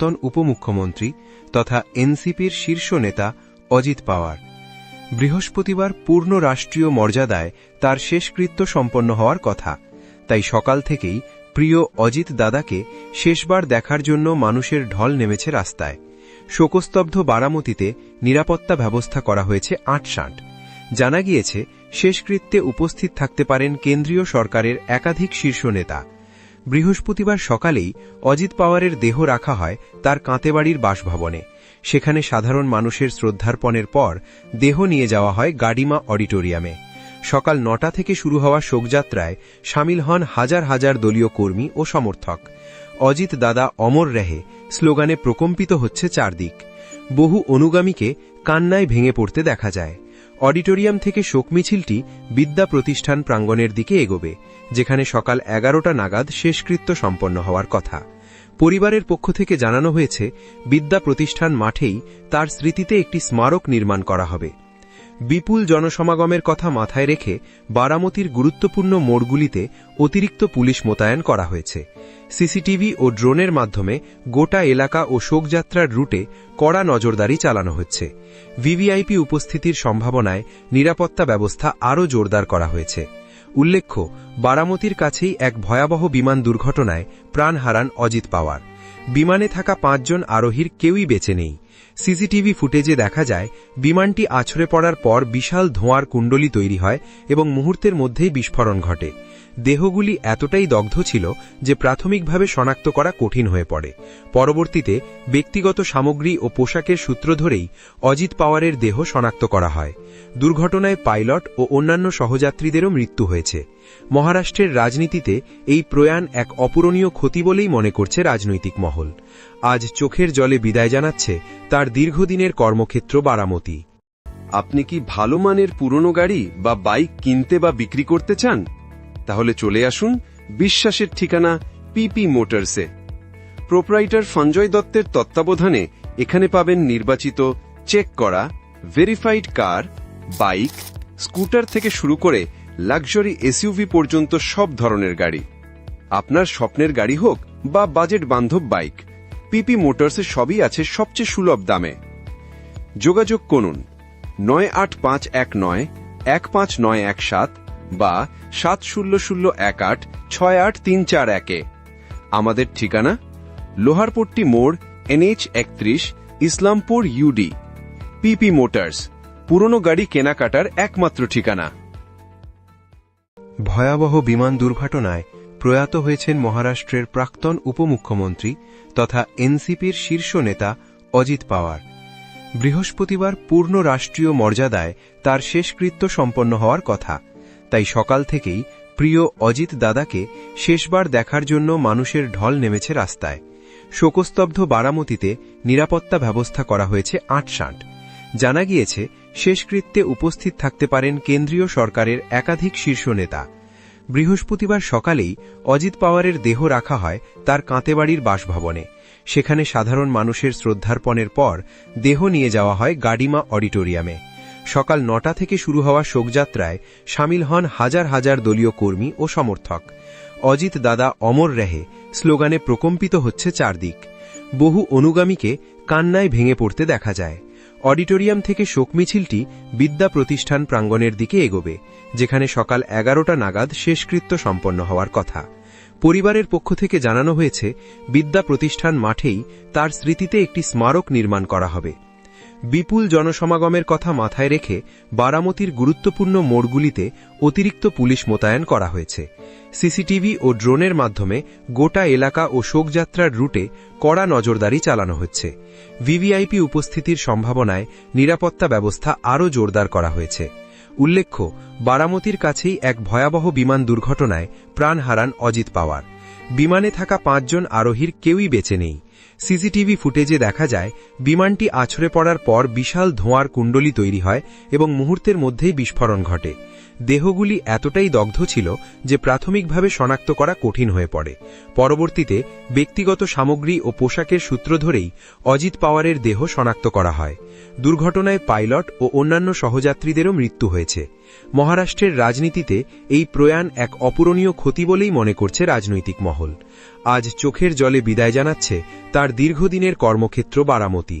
প্রাক্তন উপমুখ্যমন্ত্রী তথা এনসিপির শীর্ষ নেতা অজিত পাওয়ার। বৃহস্পতিবার পূর্ণ রাষ্ট্রীয় মর্যাদায় তার শেষকৃত্য সম্পন্ন হওয়ার কথা। তাই সকাল থেকেই প্রিয় অজিত দাদাকে শেষবার দেখার জন্য মানুষের ঢল নেমেছে রাস্তায়। শোকস্তব্ধ বারামতিতে নিরাপত্তা ব্যবস্থা করা হয়েছে আটসাঁট জানা গিয়েছে, শেষকৃত্যে উপস্থিত থাকতে পারেন কেন্দ্রীয় সরকারের একাধিক শীর্ষ নেতা। বৃহস্পতিবার সকালেই অজিত পাওয়ারের দেহ রাখা হয় তার কাঁতেবাড়ির বাসভবনে। সেখানে সাধারণ মানুষের শ্রদ্ধার্পণের পর দেহ নিয়ে যাওয়া হয় গাডিমা অডিটোরিয়ামে। সকাল নটা থেকে শুরু হওয়া শোকযাত্রায় সামিল হন হাজার হাজার দলীয় কর্মী ও সমর্থক। অজিত দাদা অমর রেহে স্লোগানে প্রকম্পিত হচ্ছে চারদিক। বহু অনুগামীকে কান্নায় ভেঙে পড়তে দেখা যায়। অডিটোরিয়াম থেকে শোক মিছিলটি বিদ্যা প্রতিষ্ঠান প্রাঙ্গণের দিকে এগোবে, যেখানে সকাল এগারোটা নাগাদ শেষকৃত্য সম্পন্ন হওয়ার কথা। পরিবারের পক্ষ থেকে জানানো হয়েছে, বিদ্যা প্রতিষ্ঠান মাঠেই তার স্মৃতিতে একটি স্মারক নির্মাণ করা হবে। বিপুল জনসমাগমের কথা মাথায় রেখে বারামতির গুরুত্বপূর্ণ মোড়গুলিতে অতিরিক্ত পুলিশ মোতায়েন করা হয়েছে। সিসিটিভি ও ড্রোনের মাধ্যমে গোটা এলাকা ও শোকযাত্রার রুটে কড়া নজরদারি চালানো হচ্ছে। ভিভিআইপি উপস্থিতির সম্ভাবনায় নিরাপত্তা ব্যবস্থা আরও জোরদার করা হয়েছে। উল্লেখ্য, বারামতির কাছেই এক ভয়াবহ বিমান দুর্ঘটনায় প্রাণ হারান অজিত পাওয়ার। বিমানে থাকা পাঁচজন আরোহীর কেউই বেঁচে নেই। সিসিটিভি ফুটেজে দেখা যায়, বিমানটি আছড়ে পড়ার পর বিশাল ধোঁয়ার কুণ্ডলি তৈরি হয় এবং মুহূর্তের মধ্যেই বিস্ফোরণ ঘটে। দেহগুলি এতটাই দগ্ধ ছিল যে প্রাথমিকভাবে শনাক্ত করা কঠিন হয়ে পড়ে। পরবর্তীতে ব্যক্তিগত সামগ্রী ও পোশাকের সূত্র ধরেই অজিত পাওয়ারের দেহ শনাক্ত করা হয়। দুর্ঘটনায় পাইলট ও অন্যান্য সহযাত্রীদেরও মৃত্যু হয়েছে। মহারাষ্ট্রের রাজনীতিতে এই প্রয়াণ এক অপূরণীয় ক্ষতি বলেই মনে করছে রাজনৈতিক মহল। আজ চোখের জলে বিদায় জানাচ্ছে তার দীর্ঘদিনের কর্মক্ষেত্র বারামতি। আপনি কি ভালো মানের পুরনো গাড়ি বা বাইক কিনতে বা বিক্রি করতে চান? তাহলে চলে আসুন বিশ্বাসের ঠিকানা পিপি মোটরসে প্রোপ্রাইটার সঞ্জয় দত্তের তত্ত্বাবধানে এখানে পাবেন নির্বাচিত, চেক করা ভেরিফাইড কার বাইক, স্কুটার থেকে শুরু করে লাক্সারি এসইউভি পর্যন্ত সব ধরনের গাড়ি। আপনার স্বপ্নের গাড়ি হোক বা বাজেট বান্ধব বাইক। পিপি মোটরসে সবই আছে সবচেয়ে সুলভ দামে। যোগাযোগ করুন নয় আট পাঁচ এক নয় এক পাঁচ নয় এক সাত বা সাত শূন্য শূন্য এক আট ছয় আট তিন চার একে আমাদের ঠিকানা লোহারপট্টি মোড়, এনএইচ একত্রিশ, ইসলামপুর ইউডি পিপি মোটরস পুরনো গাড়ি কেনাকাটার একমাত্র ঠিকানা। ভয়াবহ বিমান দুর্ঘটনায় প্রয়াত হয়েছেন মহারাষ্ট্রের প্রাক্তন উপমুখ্যমন্ত্রী তথা এনসিপির শীর্ষ নেতা অজিত পাওয়ার। বৃহস্পতিবার পূর্ণ রাষ্ট্রীয় মর্যাদায় তার শেষকৃত্য সম্পন্ন হওয়ার কথা। তাই সকাল থেকেই প্রিয় অজিত দাদাকে শেষবার দেখার জন্য মানুষের ঢল নেমেছে রাস্তায়। শোকস্তব্ধ বারামতিতে নিরাপত্তা ব্যবস্থা করা হয়েছে আটসাঁট জানা গিয়েছে, শেষকৃত্যে উপস্থিত থাকতে পারেন কেন্দ্রীয় সরকারের একাধিক শীর্ষ নেতা। বৃহস্পতিবার সকালেই অজিত পাওয়ারের দেহ রাখা হয় তার কাঁতেবাড়ির বাসভবনে। সেখানে সাধারণ মানুষের শ্রদ্ধার্পণের পর দেহ নিয়ে যাওয়া হয় গাডিমা অডিটোরিয়ামে। সকাল নটা থেকে শুরু হওয়া শোকযাত্রায় সামিল হন হাজার হাজার দলীয় কর্মী ও সমর্থক। অজিত দাদা অমর রেহে স্লোগানে প্রকম্পিত হচ্ছে চারদিক। বহু অনুগামীকে কান্নায় ভেঙে পড়তে দেখা যায়। অডিটোরিয়াম থেকে শোক মিছিলটি বিদ্যা প্রতিষ্ঠান প্রাঙ্গণের দিকে এগোবে, যেখানে সকাল এগারোটা নাগাদ শেষকৃত্য সম্পন্ন হওয়ার কথা। পরিবারের পক্ষ থেকে জানানো হয়েছে, বিদ্যা প্রতিষ্ঠান মাঠেই তার স্মৃতিতে একটি স্মারক নির্মাণ করা হবে। বিপুল জনসমাগমের কথা মাথায় রেখে বারামতির গুরুত্বপূর্ণ মোড়গুলিতে অতিরিক্ত পুলিশ মোতায়েন করা হয়েছে। সিসিটিভি ও ড্রোনের মাধ্যমে গোটা এলাকা ও শোকযাত্রার রুটে কড়া নজরদারি চালানো হচ্ছে। ভিভিআইপি উপস্থিতির সম্ভাবনায় নিরাপত্তা ব্যবস্থা আরও জোরদার করা হয়েছে। উল্লেখ্য, বারামতির কাছেই এক ভয়াবহ বিমান দুর্ঘটনায় প্রাণ হারান অজিত পাওয়ার। বিমানে থাকা পাঁচজন আরোহীর কেউই বেঁচে নেই। সিসিটিভি ফুটেজে দেখা যায়, বিমানটি আছড়ে পড়ার পর বিশাল ধোঁয়ার কুণ্ডলি তৈরি হয় এবং মুহূর্তের মধ্যেই বিস্ফোরণ ঘটে। দেহগুলি এতটাই দগ্ধ ছিল যে প্রাথমিকভাবে শনাক্ত করা কঠিন হয়ে পড়ে। পরবর্তীতে ব্যক্তিগত সামগ্রী ও পোশাকের সূত্র ধরেই অজিত পাওয়ারের দেহ শনাক্ত করা হয়। দুর্ঘটনায় পাইলট ও অন্যান্য সহযাত্রীদেরও মৃত্যু হয়েছে। মহারাষ্ট্রের রাজনীতিতে এই প্রয়াণ এক অপূরণীয় ক্ষতি বলেই মনে করছে রাজনৈতিক মহল। আজ চোখের জলে বিদায় জানাচ্ছে তার দীর্ঘদিনের কর্মক্ষেত্র বারামতি।